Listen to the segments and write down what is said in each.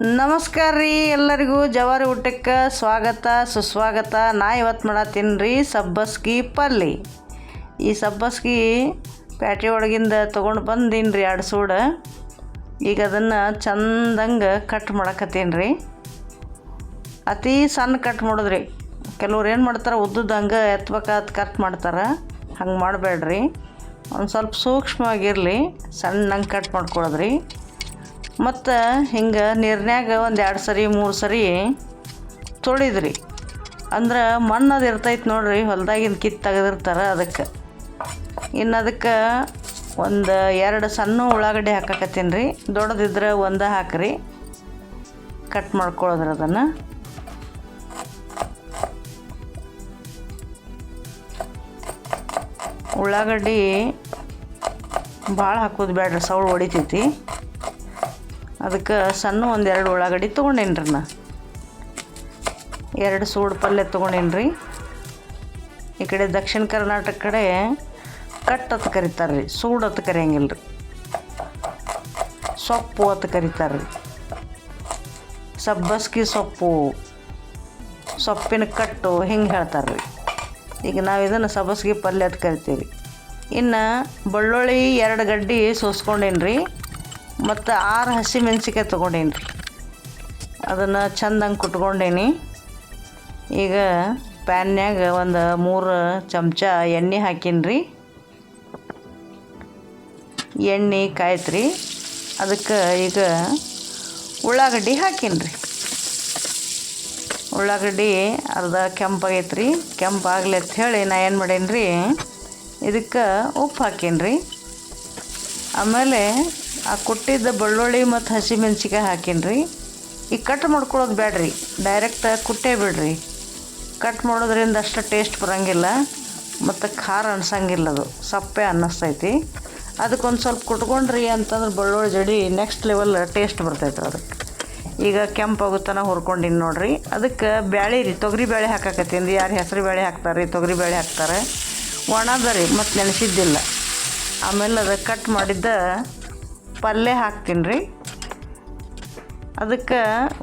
ನಮಸ್ಕಾರ ರೀ ಎಲ್ಲರಿಗೂ. ಜವಾರಿ ಊಟಕ್ಕೆ ಸ್ವಾಗತ, ಸುಸ್ವಾಗತ. ನಾ ಇವತ್ತು ಮಾಡತ್ತೀನಿ ರೀ ಸಬ್ಬಸ್ಗಿ ಪಲ್ಲಿ. ಈ ಸಬ್ಬಸ್ಗಿ ಪ್ಯಾಟಿ ಒಳಗಿಂದ ತೊಗೊಂಡು ಬಂದೀನಿ ರೀ ಎರಡು ಸೂಡ. ಈಗ ಅದನ್ನು ಚಂದಂಗೆ ಕಟ್ ಮಾಡಕತ್ತೀನಿ ರೀ. ಅತಿ ಸಣ್ಣ ಕಟ್ ಮಾಡಿದ್ರಿ. ಕೆಲವ್ರು ಏನು ಮಾಡ್ತಾರೆ ಉದ್ದುದಂಗೆ ಎತ್ಬೇಕಾದ ಕಟ್ ಮಾಡ್ತಾರೆ. ಹಂಗೆ ಮಾಡಬೇಡ್ರಿ. ಒಂದು ಸ್ವಲ್ಪ ಸೂಕ್ಷ್ಮವಾಗಿರಲಿ, ಸಣ್ಣಂಗೆ ಕಟ್ ಮಾಡ್ಕೊಳ್ಳೋದ್ರಿ ಮತ್ತು ಹಿಂಗೆ ನೀರ್ನ್ಯಾಗ ಒಂದು ಎರಡು ಸರಿ, ಮೂರು ಸರಿ ತೊಳಿದ್ರಿ. ಅಂದ್ರೆ ಮಣ್ಣು ಅದು ಇರ್ತೈತೆ ನೋಡ್ರಿ ಹೊಲ್ದಾಗಿಂದ ಕಿತ್ತು ತೆಗೆದಿರ್ತಾರೆ ಅದಕ್ಕೆ. ಇನ್ನು ಅದಕ್ಕೆ ಒಂದು ಎರಡು ಸಣ್ಣ ಉಳ್ಳಾಗಡ್ಡೆ ಹಾಕಕತ್ತೀನಿ ರೀ ದೊಡ್ಡದಿದ್ರೆ ಒಂದು ಹಾಕ್ರಿ. ಕಟ್ ಮಾಡ್ಕೊಳೋದ್ರ ಅದನ್ನು. ಉಳ್ಳಾಗಡ್ಡಿ ಭಾಳ ಹಾಕೋದು ಬೇಡ್ರಿ ಸೌಳು ಹೊಡಿತೈತಿ. ಅದಕ್ಕೆ ಸಣ್ಣ ಒಂದು ಎರಡು ಉಳ್ಳಾಗಡ್ಡಿ ತೊಗೊಂಡೇನಿ ರೀ ನಾ. ಎರಡು ಸೂಡು ಪಲ್ಯ ತೊಗೊಂಡೇನಿ ರೀ ಈ ಕಡೆ ದಕ್ಷಿಣ ಕರ್ನಾಟಕ ಕಡೆ ಕಟ್ ಅಂತ ಕರಿತಾರೆ ರೀ ಸೂಡು ಅಂತ ಕರೆಯಂಗಿಲ್ಲ ರೀ ಸೊಪ್ಪು ಅಂತ ಕರಿತಾರೆ ರೀ ಸಬ್ಬಸ್ಗಿ ಸೊಪ್ಪು, ಸೊಪ್ಪಿನ ಕಟ್ಟು ಹಿಂಗೆ ಹೇಳ್ತಾರೆ ರೀ ಈಗ ನಾವು ಇದನ್ನು ಸಬ್ಬಸ್ಗಿ ಪಲ್ಯ ಅಂತ ಕರಿತೀವಿ. ಇನ್ನು ಬೆಳ್ಳುಳ್ಳಿ ಎರಡು ಗಡ್ಡಿ ಸೋಸ್ಕೊಂಡೇನಿ ರೀ ಮತ್ತು ಆರು ಹಸಿ ಮೆಣಸಿಕಾಯಿ ತೊಗೊಂಡೇನಿ ರೀ ಅದನ್ನು ಚಂದಂಗೆ ಕುಟ್ಕೊಂಡೇನಿ. ಈಗ ಪ್ಯಾನ್ಯಾಗ ಒಂದು ಮೂರು ಚಮಚ ಎಣ್ಣೆ ಹಾಕೀನಿ ರೀ ಎಣ್ಣೆ ಕಾಯ್ತ್ರಿ. ಅದಕ್ಕೆ ಈಗ ಉಳ್ಳಾಗಡ್ಡಿ ಹಾಕೀನಿ ರೀ ಉಳ್ಳಾಗಡ್ಡಿ ಅರ್ಧ ಕೆಂಪಾಗೈತ್ರಿ ಕೆಂಪಾಗಲಿ ಅಂತ ಹೇಳಿ ನಾ ಏನು ಮಾಡೇನಿ ರೀ ಇದಕ್ಕೆ ಉಪ್ಪು ಹಾಕೀನಿ ರೀ ಆಮೇಲೆ ಆ ಕುಟ್ಟಿದ್ದ ಬೆಳ್ಳುಳ್ಳಿ ಮತ್ತು ಹಸಿಮೆಣ್ಸಿಕಾಯಿ ಹಾಕೀನಿ ರೀ ಈಗ ಕಟ್ ಮಾಡ್ಕೊಳ್ಳೋದು ಬೇಡ್ರಿ ಡೈರೆಕ್ಟ್ ಕುಟ್ಟೇ ಬಿಡ್ರಿ. ಕಟ್ ಮಾಡೋದ್ರಿಂದ ಅಷ್ಟು ಟೇಸ್ಟ್ ಬರೋಂಗಿಲ್ಲ. ಮತ್ತು ಖಾರ ಅನ್ಸಂಗಿಲ್ಲ ಅದು. ಸಪ್ಪೆ ಅನ್ನಿಸ್ತೈತಿ. ಅದಕ್ಕೊಂದು ಸ್ವಲ್ಪ ಕುಟ್ಕೊಂಡ್ರಿ ಅಂತಂದ್ರೆ ಬೆಳ್ಳುಳ್ಳಿ ಜಡಿ ನೆಕ್ಸ್ಟ್ ಲೆವೆಲ್ ಟೇಸ್ಟ್ ಬರ್ತೈತೆ ಅದಕ್ಕೆ ಈಗ ಕೆಂಪಾಗುತ್ತನ ಹುರ್ಕೊಂಡಿನಿ ನೋಡ್ರಿ. ಅದಕ್ಕೆ ಬ್ಯಾಳೆ ರೀ, ತೊಗರಿ ಬೇಳೆ ಹಾಕಾಕತ್ತೀನಿ ಯಾರು ಹೆಸರು ಬೇಳೆ ಹಾಕ್ತಾರೆ ರೀ ತೊಗರಿ ಬೇಳೆ ಹಾಕ್ತಾರೆ. ಒಣದ ರೀ, ಮತ್ತು ನೆನೆಸಿದ್ದಿಲ್ಲ. ಆಮೇಲೆ ಅದಕ್ಕೆ ಕಟ್ ಮಾಡಿದ್ದ ಪಲ್ಯ ಹಾಕ್ತೀನಿ ರೀ ಅದಕ್ಕೆ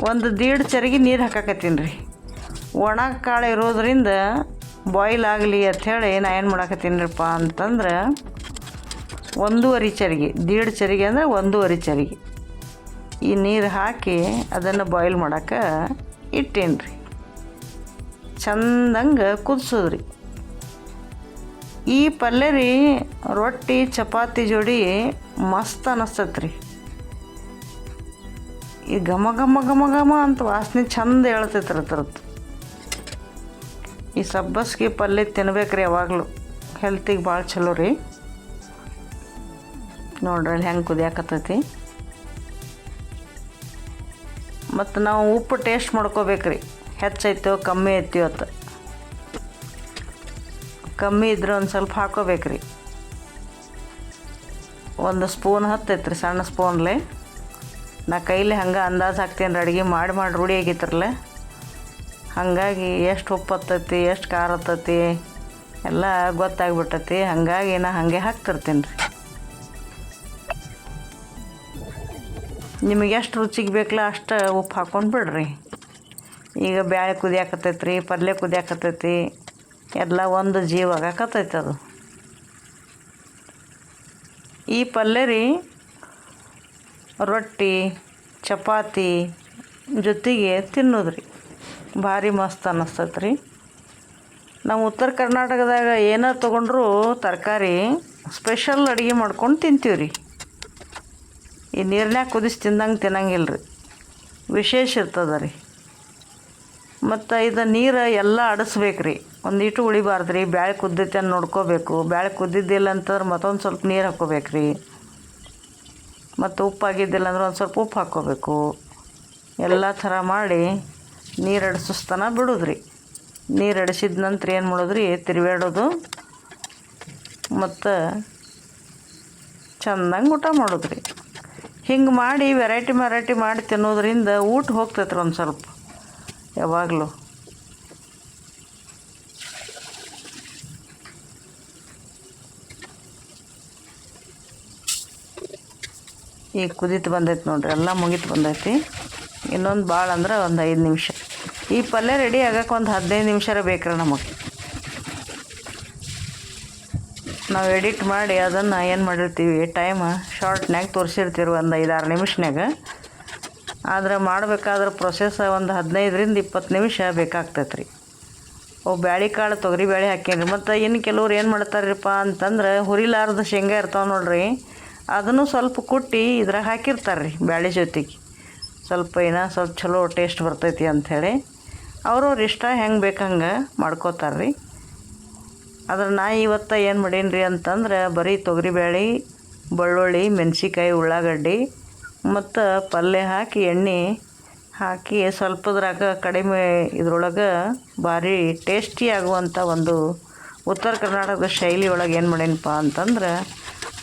ಒಂದು ದೀಡ್ ಚರಿಗೆ ನೀರು ಹಾಕಾಕತ್ತೀನಿ ರೀ ಒಣ ಕಾಳು ಇರೋದ್ರಿಂದ ಬಾಯ್ಲ್ ಆಗಲಿ ಅಂಥೇಳಿ ನಾ ಏನು ಮಾಡಾಕತ್ತೀನಿ ರೀಪ್ಪ ಅಂತಂದ್ರೆ ಒಂದೂವರೆ ಚರಿಗೆ, ದೀಡ್ ಚರಿಗೆ ಅಂದರೆ ಒಂದೂವರೆ ಚರಿಗೆ. ಈ ನೀರು ಹಾಕಿ ಅದನ್ನು ಬಾಯ್ಲ್ ಮಾಡೋಕೆ ಇಟ್ಟೇನಿ ರೀ ಚಂದಂಗೆ ಕುದಿಸೋದ್ರಿ. ಈ ಪಲ್ಯ ರೀ ರೊಟ್ಟಿ, ಚಪಾತಿ ಜೋಡಿ ಮಸ್ತ್ ಅನ್ನಿಸ್ತೈತೆ ರೀ ಈ ಘಮ ಘಮ ಘಮ ಘಮ ಅಂತ ವಾಸನೆ ಚಂದ ಹೇಳ್ತೈತೆ ರೀ ಅದ್ರದ್ದು. ಈ ಸಬ್ಬಸ್ಗೆ ಪಲ್ಯ ತಿನ್ಬೇಕ್ರಿ ಯಾವಾಗಲೂ. ಹೆಲ್ತಿಗೆ ಭಾಳ ಚಲೋ ರೀ. ನೋಡ್ರಿ ಹೆಂಗೆ ಕುದಿಯಾಕತ್ತೈತಿ. ಮತ್ತು ನಾವು ಉಪ್ಪು ಟೇಸ್ಟ್ ಮಾಡ್ಕೋಬೇಕ್ರಿ. ಹೆಚ್ಚೈತೋ, ಕಮ್ಮಿ ಐತಿ ಅಂತ. ಕಮ್ಮಿ ಇದ್ರೆ ಒಂದು ಸ್ವಲ್ಪ ಹಾಕೋಬೇಕ್ರಿ. ಒಂದು ಸ್ಪೂನ್ ಹತ್ತೈತೆ ರೀ ಸಣ್ಣ ಸ್ಪೂನ್ಲೆ. ನಾ ಕೈಲಿ ಹಂಗೆ ಅಂದಾಜು ಹಾಕ್ತೀನಿ ಅಡುಗೆ ಮಾಡಿ ಮಾಡಿ ರೂಢಿ ಆಗೈತ್ರಲ್ಲ ಹಾಗಾಗಿ ಎಷ್ಟು ಉಪ್ಪು ಹತ್ತೈತಿ, ಎಷ್ಟು ಖಾರ ಹತ್ತೈತಿ, ಎಲ್ಲ ಗೊತ್ತಾಗ್ಬಿಟ್ಟತಿ. ಹಾಗಾಗಿ ನಾ ಹಾಗೆ ಹಾಕ್ತಿರ್ತೀನಿ ರೀ ನಿಮಗೆ ಎಷ್ಟು ರುಚಿಗೆ ಬೇಕಲ್ಲ ಅಷ್ಟು ಉಪ್ಪು ಹಾಕ್ಕೊಂಡು ಬಿಡ್ರಿ. ಈಗ ಬ್ಯಾಳೆ ಕುದಿಯಾಕತ್ತೈತಿ ರೀ ಪಲ್ಯ ಕುದಿಯಾಕತ್ತೈತಿ. ಎಲ್ಲ ಒಂದು ಜೀವ ಅದು. ಈ ಪಲ್ಯ ರೀ ರೊಟ್ಟಿ, ಚಪಾತಿ ಜೊತೆಗೆ ತಿನ್ನೋದು ರೀ. ಭಾರಿ ಮಸ್ತ್ ಅನ್ನಿಸ್ತೈತೆ ರೀ. ನಾವು ಉತ್ತರ ಕರ್ನಾಟಕದಾಗ ಏನೋ ತೊಗೊಂಡ್ರೂ ತರಕಾರಿ ಸ್ಪೆಷಲ್ ಅಡುಗೆ ಮಾಡ್ಕೊಂಡು ತಿಂತೀವಿ ರೀ. ಈ ನೀರ್ನ್ಯಾಗ ಕುದಿಸಿ ತಿಂದಂಗೆ ತಿನ್ನಂಗಿಲ್ಲ ರೀ ವಿಶೇಷ ಇರ್ತದೆ ರೀ. ಮತ್ತು ಇದು ನೀರು ಎಲ್ಲ ಆಡಿಸ್ಬೇಕು ರೀ ಒಂದೀಟು ಉಳಿಬಾರ್ದು ರೀ ಬ್ಯಾಳೆ ಕುದ್ದೈತೆ ಅಂತ ನೋಡ್ಕೋಬೇಕು. ಬ್ಯಾಳೆ ಕುದ್ದಿದ್ದಿಲ್ಲ ಅಂತಂದ್ರೆ ಮತ್ತೊಂದು ಸ್ವಲ್ಪ ನೀರು ಹಾಕ್ಕೋಬೇಕು ರೀ ಮತ್ತು ಉಪ್ಪಾಗಿದ್ದಿಲ್ಲ ಅಂದ್ರೆ ಒಂದು ಸ್ವಲ್ಪ ಉಪ್ಪು ಹಾಕ್ಕೋಬೇಕು ಎಲ್ಲ ಥರ ಮಾಡಿ ನೀರು ಬಿಡೋದು ರೀ ನೀರು ಅಡಿಸಿದ ನಂತರ ಏನು ಮಾಡೋದ್ರಿ? ತಿರುಗಾಡೋದು ಮತ್ತು ಚಂದಂಗೆ ಊಟ ಮಾಡೋದ್ರಿ. ಹಿಂಗೆ ಮಾಡಿ ವೆರೈಟಿ ವೆರೈಟಿ ಮಾಡಿ ತಿನ್ನೋದ್ರಿಂದ ಊಟ ಹೋಗ್ತೈತ್ರಿ ಒಂದು ಸ್ವಲ್ಪ. ಯಾವಾಗಲೂ. ಈಗ ಕುದೀತು ಬಂದೈತೆ ನೋಡ್ರಿ, ಎಲ್ಲ ಮುಗೀತು ಬಂದೈತಿ. ಇನ್ನೊಂದು ಭಾಳ ಅಂದ್ರೆ ಒಂದು ಐದು ನಿಮಿಷ. ಈ ಪಲ್ಯ ರೆಡಿ ಆಗಕ್ಕೆ ಒಂದು ಹದಿನೈದು ನಿಮಿಷರ ಬೇಕ್ರಿ ನಮಗೆ. ನಾವು ಎಡಿಟ್ ಮಾಡಿ ಅದನ್ನು ಏನು ಮಾಡಿರ್ತೀವಿ ಟೈಮ್ ಶಾರ್ಟ್ನ್ಯಾಗ ತೋರಿಸಿರ್ತೀವಿ ಒಂದು ಐದಾರು ನಿಮಿಷನ್ಯಾಗ. ಆದ್ರೆ ಮಾಡಬೇಕಾದ್ರೆ ಪ್ರೊಸೆಸ್ ಒಂದು ಹದಿನೈದರಿಂದ ಇಪ್ಪತ್ತು ನಿಮಿಷ ಬೇಕಾಗ್ತೈತೆ ರೀ ಅವು ಬ್ಯಾಳಿ ಕಾಳು ತೊಗರಿ ಬೇಳೆ ಹಾಕೀನಿ ಮತ್ತು ಇನ್ನು ಕೆಲವ್ರು ಏನು ಮಾಡ್ತಾರ್ರಿಪ್ಪ ಅಂತಂದ್ರೆ ಹುರಿಲಾರ್ದ ಶೇಂಗಾ ಇರ್ತಾವೆ ನೋಡ್ರಿ. ಅದನ್ನು ಸ್ವಲ್ಪ ಕುಟ್ಟಿ ಇದ್ರಾಗ ಹಾಕಿರ್ತಾರೆ ರೀ ಬ್ಯಾಳಿ ಜೊತೆಗೆ. ಸ್ವಲ್ಪ ಏನೋ ಸ್ವಲ್ಪ ಚಲೋ ಟೇಸ್ಟ್ ಬರ್ತೈತಿ ಅಂಥೇಳಿ ಅವ್ರವ್ರ ಇಷ್ಟ ಹೆಂಗೆ ಬೇಕಂಗೆ ಮಾಡ್ಕೋತಾರೆ ರೀ ಆದ್ರೆ ನಾ ಇವತ್ತು ಏನು ಮಾಡೀನಿ ರೀ ಅಂತಂದ್ರೆ ಬರೀ ತೊಗರಿಬೇಳೆ ಬೆಳ್ಳುಳ್ಳಿ ಮೆಣಸಿಕಾಯಿ ಉಳ್ಳಾಗಡ್ಡಿ ಮತ್ತು ಪಲ್ಯ ಹಾಕಿ, ಎಣ್ಣೆ ಹಾಕಿ ಸ್ವಲ್ಪದ್ರಾಗ ಕಡಿಮೆ ಇದ್ರೊಳಗೆ ಭಾರಿ ಟೇಸ್ಟಿ ಆಗುವಂಥ ಒಂದು ಉತ್ತರ ಕರ್ನಾಟಕದ ಶೈಲಿ ಒಳಗೆ ಏನು ಮಾಡೇನಪ್ಪ ಅಂತಂದ್ರೆ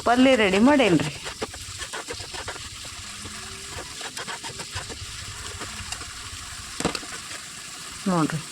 ಪಲ್ಯ ರೆಡಿ ಮಾಡೇನು ರೀ ನೋಡಿರಿ.